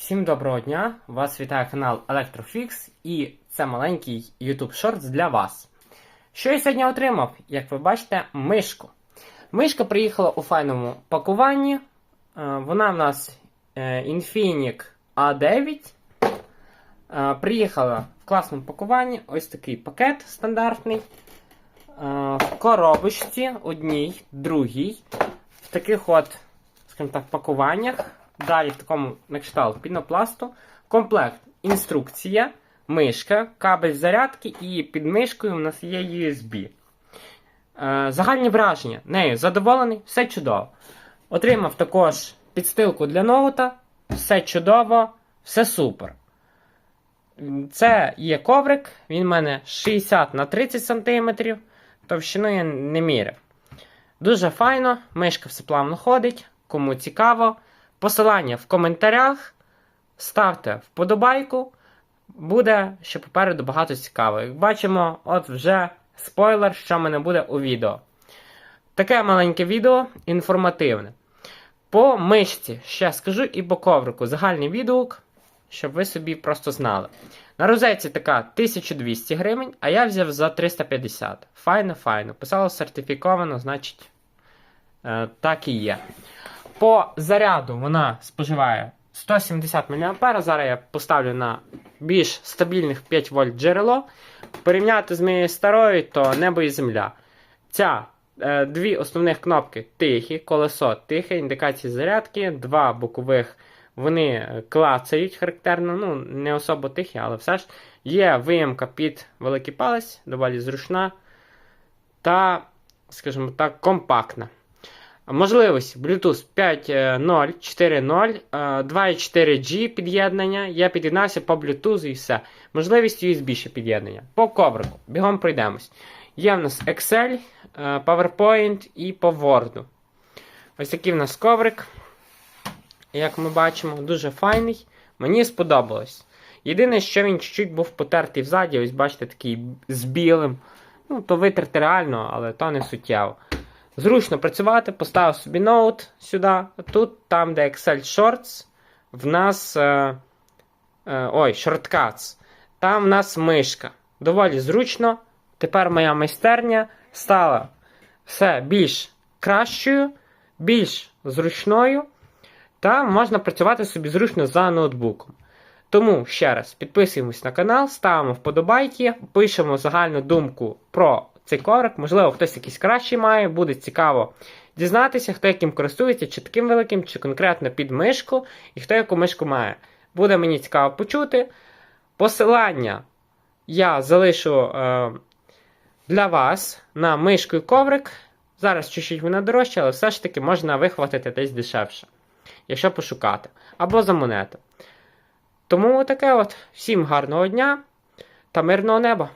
Всім доброго дня! Вас вітає канал Electrofix і це маленький YouTube Shorts для вас. Що я сьогодні отримав? Як ви бачите, мишку. Мишка приїхала у файному пакуванні. Е, Вона в нас е, Infinix A9. Е, Приїхала в класному пакуванні. Ось такий пакет стандартний. В коробочці одній, другій. В таких от, скажімо так, пакуваннях. Далі в такому на кшталт пінопласту. Комплект інструкція, мишка, кабель зарядки і під мишкою у нас є USB. Е, загальні враження. Нею задоволений, все чудово. Отримав також підстилку для ноута. Все чудово, все супер. Це є коврик, він в мене 60 на 30 см. Товщину я не міряв. Дуже файно, мишка все плавно ходить. Кому цікаво. Посилання в коментарях. Ставте вподобайку. Буде ще попереду багато цікавого. Як бачимо, от вже спойлер, що мене буде у відео. Таке маленьке відео інформативне. По мишці ще скажу і по коврику. Загальний відгук, щоб ви собі просто знали. На розетці така 1200 гривень, а я взяв за 350. Файно, файно. Писало сертифіковано, значить, е, так і є. По заряду вона споживає 170 мА. Зараз я поставлю на більш стабільних 5 вольт джерело. Порівняти з моєю старою, то небо і земля. Ця е, дві основних кнопки тихі, колесо тихе, індикації зарядки, два бокових вони е, клацають характерно, ну, не особо тихі, але все ж. Є виємка під великий палець, доволі зручна та, скажімо так, компактна. Можливості Bluetooth 5.0, 4.0, е, 2.4G під'єднання. Я під'єднався по Bluetooth і все. Можливість USB ще під'єднання. По коврику. Бігом пройдемось. Є в нас Excel, е, PowerPoint і по Word. Ось такий в нас коврик. Як ми бачимо, дуже файний. Мені сподобалось. Єдине, що він чуть-чуть був потертий взаді, ось бачите, такий з білим. Ну, то витерти реально, але то не суттєво. Зручно працювати, поставив собі ноут сюди. Тут, там, де Excel Shorts, в нас. Е, е, ой, Shortcuts. Там в нас мишка. Доволі зручно. Тепер моя майстерня стала все більш кращою, більш зручною. Та можна працювати собі зручно за ноутбуком. Тому ще раз підписуємось на канал, ставимо вподобайки, пишемо загальну думку про цей коврик. Можливо, хтось якийсь кращий має, буде цікаво дізнатися, хто яким користується, чи таким великим, чи конкретно під мишку, і хто яку мишку має. Буде мені цікаво почути. Посилання я залишу е, для вас на мишку і коврик. Зараз чуть-чуть вона дорожча, але все ж таки можна вихватити десь дешевше, якщо пошукати. Або за монету. Тому таке от. Всім гарного дня та мирного неба!